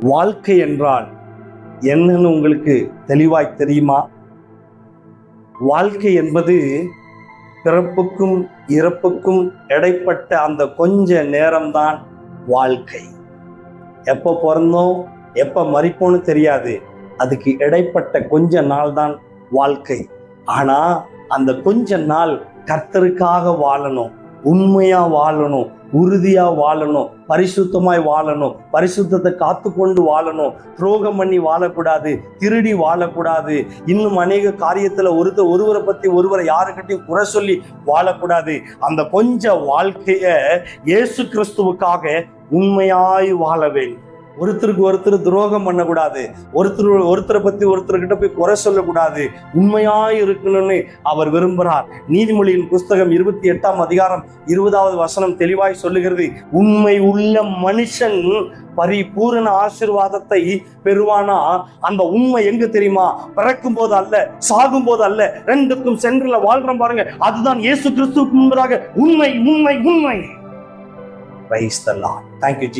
வாழ்க்கை என்றால் என்னன்னு உங்களுக்கு தெளிவாய் தெரியுமா? வாழ்க்கை என்பது பிறப்புக்கும் இறப்புக்கும் இடைப்பட்ட அந்த கொஞ்ச நேரம்தான் வாழ்க்கை. எப்போ பிறந்தோம் எப்போ மறிப்போன்னு தெரியாது. அதுக்கு இடைப்பட்ட கொஞ்ச நாள் தான் வாழ்க்கை. ஆனால் அந்த கொஞ்ச நாள் கர்த்தருக்காக வாழணும். உண்மையாக வாழணும் உறுதியாக வாழணும் பரிசுத்தமாய் வாழணும் பரிசுத்தத்தை காத்து கொண்டு வாழணும். துரோகம் பண்ணி வாழக்கூடாது திருடி வாழக்கூடாது. இன்னும் அநேக காரியத்தில் ஒருத்தர் ஒருவரை பற்றி ஒருவரை யாருக்கிட்டையும் குறை சொல்லி வாழக்கூடாது. அந்த கொஞ்ச வாழ்க்கையை இயேசு கிறிஸ்துவுக்காக உண்மையாய் வாழ வேண்டும். ஒருத்தருக்கு ஒருத்தர் துரோகம் பண்ணக்கூடாது. ஒருத்தர் ஒருத்தரை பத்தி ஒருத்தர்கிட்ட போய் குறை சொல்லக்கூடாது. உண்மையாய் இருக்கணும்னு அவர் விரும்புகிறார். நீதிமொழியின் புஸ்தகம் இருபத்தி எட்டாம் அதிகாரம் இருபதாவது வசனம் தெளிவாய் சொல்லுகிறது. உண்மை உள்ள மனுஷன் பரிபூரண ஆசிர்வாதத்தை பெறுவானா? அந்த உண்மை எங்க தெரியுமா? பிறக்கும் போது அல்ல சாகும் போது அல்ல ரெண்டுக்கும் சென்றுல வாழ்றோம் பாருங்க. அதுதான் இயேசு கிறிஸ்துக்கு முன்பதாக உண்மை உண்மை உண்மை. Praise the lord thank you ji